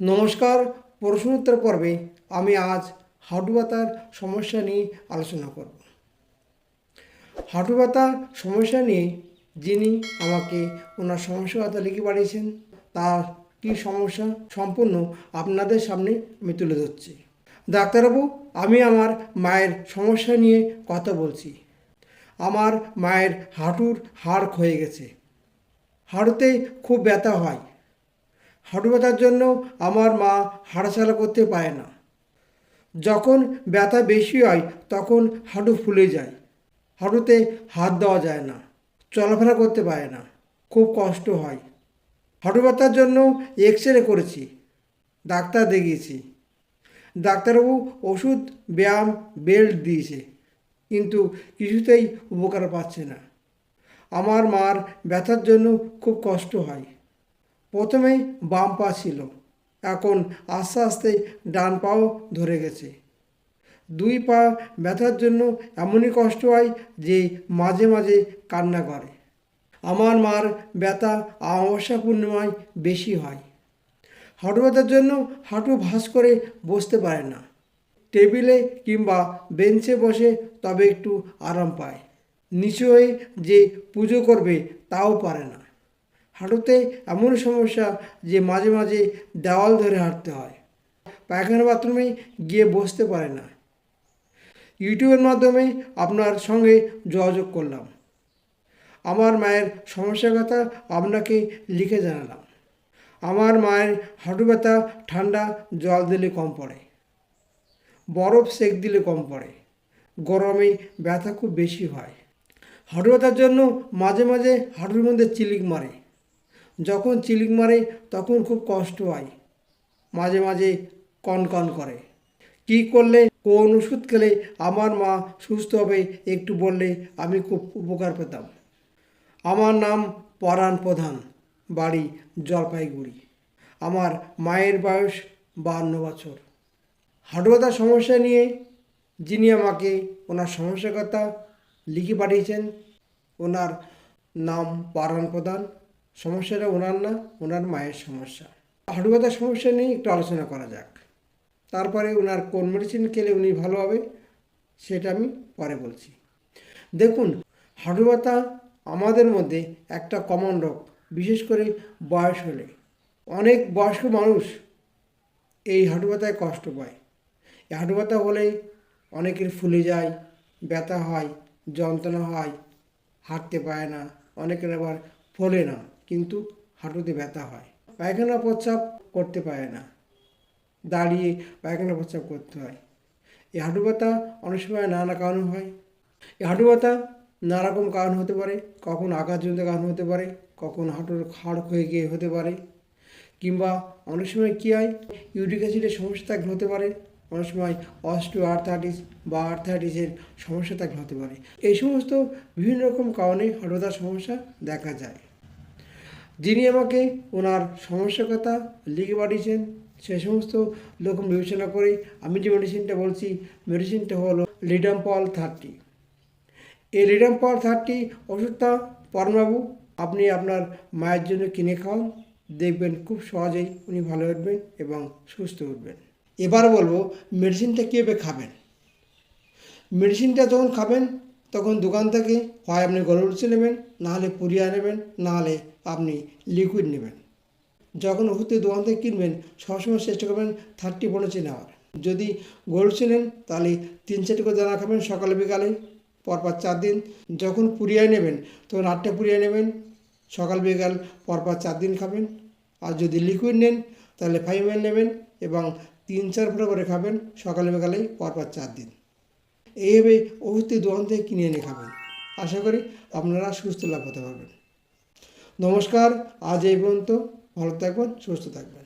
নমস্কার প্রশ্ন উত্তর পর্বে আমি আজ হাঁটু ব্যথার সমস্যা নিয়ে আলোচনা করব। হাঁটু ব্যথার সমস্যা নিয়ে যিনি আমাকে ওনার সমস্যা কথা লিখে পাঠিয়েছেন, তার কী সমস্যা সম্পূর্ণ আপনাদের সামনে আমি তুলে ধরছি। ডাক্তারবাবু, আমি আমার মায়ের সমস্যা নিয়ে কথা বলছি। আমার মায়ের হাঁটুর হাড় ক্ষয়ে গেছে। হাঁটুতে খুব ব্যথা হয়। হাঁটু ব্যথার জন্য আমার মা হাঁটাচলা করতে পারে না। যখন ব্যথা বেশি হয়, তখন হাঁটু ফুলে যায়। হাঁটুতে হাত দেওয়া যায় না, চলাফেরা করতে পারে না, খুব কষ্ট হয়। হাঁটু ব্যথার জন্য এক্স রে করেছি, ডাক্তার দেখিয়েছি। ডাক্তারবাবু ওষুধ, ব্যায়াম, বেল্ট দিয়েছে, কিন্তু কিছুতেই উপকার পাচ্ছে না। আমার মার ব্যথার জন্য খুব কষ্ট হয়। প্রথমে বাম পা ছিল। এখন আস্তে আস্তে ডান পাও ধরে গেছে। দুই পা ব্যথার জন্য এমনই কষ্ট হয় যে মাঝে মাঝে কান্না করে। আমার মার ব্যথা অমাবস্যা পূর্ণিমায় বেশি হয়। হাঁটু ব্যথার জন্য হাঁটু ভাঁজ করে বসতে পারে না। টেবিলে কিংবা বেঞ্চে বসে তবে একটু আরাম পায়। নিচু হয়ে যে পুজো করবে তাও পারে না। হাঁটুতে এমন সমস্যা যে মাঝে মাঝে দেওয়াল ধরে হাঁটতে হয়। পায়খানা বাথরুমে গিয়ে বসতে পারে না। ইউটিউবের মাধ্যমে আপনার সঙ্গে যোগাযোগ করলাম। আমার মায়ের সমস্যার কথা আপনাকে লিখে জানালাম। আমার মায়ের হাঁটু ব্যথা, ঠান্ডা, জল দিলে কম পড়ে। বরফ, সেক দিলে কম পড়ে। গরমে ব্যথা খুব বেশি হয়। হাঁটু ব্যথার জন্য মাঝে মাঝে হাঁটুর মধ্যে চিলিক মারে। যখন চিলিক মারে তখন খুব কষ্ট হয়। মাঝে মাঝে কনকন করে। কী করলে, কোন ওষুধ খেলে আমার মা সুস্থ হবে একটু বললে আমি খুব উপকার পেতাম। আমার নাম পরাণ প্রধান, বাড়ি জলপাইগুড়ি। আমার মায়ের বয়স বাহান্ন বছর। হাঁটু সমস্যা নিয়ে যিনি আমাকে ওনার সমস্যার কথা লিখে পাঠিয়েছেন, ওনার নাম পারান প্রধান। সমস্যাটা ওনার না, ওনার মায়ের সমস্যা। হাঁটু সমস্যা নিয়ে একটু আলোচনা করা যাক। তারপরে ওনার কোন মেডিসিন খেলে উনি ভালো হবে, সেটা আমি পরে বলছি। দেখুন হাঁটু আমাদের মধ্যে একটা কমন রোগ, বিশেষ করে বয়স হলে। অনেক বয়স্ক মানুষ এই হাঁটু কষ্ট পায়। এই হাঁটু ব্যথা হলেই অনেকের ফুলে যায়, ব্যথা হয়, যন্ত্রণা হয়, হাঁটতে পারে না, অনেকের আবার ফোলে না। কিন্তু হাঁটুতে ব্যথা হয়। পায়খানা প্রস্রাব করতে পারে না। দাঁড়িয়ে পায়খানা প্রস্রাব করতে হয়। এই হাঁটু ব্যথা অনেক সময় নানা কারণ হয়। এই হাঁটু ব্যথা নানা রকম কারণ হতে পারে। কখন আঘাতজনিত কারণ হতে পারে। কখন হাঁটুর খাড় ক্ষয়ে গিয়ে হতে পারে। কিংবা অনেক সময় কী হয়? ইউরিক অ্যাসিডের সমস্যা থাকলে হতে পারে। অনেক সময় অস্টিও আর্থাইটিস বা আর্থাইটিসের সমস্যা থাকলে হতে পারে। এই সমস্ত বিভিন্ন রকম কারণে হাঁটুতার সমস্যা দেখা যায়। যিনি আমাকে ওনার সমস্যার কথা লিখে পাঠিয়েছেন, সে সমস্ত রকম বিবেচনা করে আমি যে মেডিসিনটা বলছি মেডিসিনটা হলো লিডাম্পল থার্টি এই লিডাম্পল থার্টি ওষুধটা পরমাবু আপনি আপনার মায়ের জন্য কিনে খাওয়ান। দেখবেন খুব সহজেই উনি ভালো উঠবেন এবং সুস্থ উঠবেন। এবার বলব মেডিসিনটা কীভাবে খাবেন? মেডিসিনটা যখন খাবেন তখন দোকান থেকে হয় আপনি গরুরচি নেবেন, নাহলে পুরিয়া নেবেন, নাহলে আপনি লিকুইড নেবেন। যখন ওষুধের দোকান থেকে কিনবেন, সবসময় চেষ্টা করবেন থার্টি পনেরোচি নেওয়ার। যদি গরুরচি নেন, তাহলে তিন চারটে করে দানা খাবেন সকালে, বিকালে, পরপর চার দিন। যখন পুরিয়ায় নেবেন, তখন আটটা পুরিয়া নেবেন, সকাল, বিকাল, পরপর চার দিন খাবেন। আর যদি লিকুইড নেন, তাহলে ফাইভ নেবেন এবং তিন চার ফোঁটা করে খাবেন সকালে, বিকালে, পরপর চার দিন। এইভাবে ওষুধটি দোকান থেকে কিনে এনে খাবেন। আশা করি আপনারা সুস্থ লাভ হতে পারবেন। নমস্কার, আজ এই পর্যন্ত। ভালো থাকবেন, সুস্থ থাকবেন।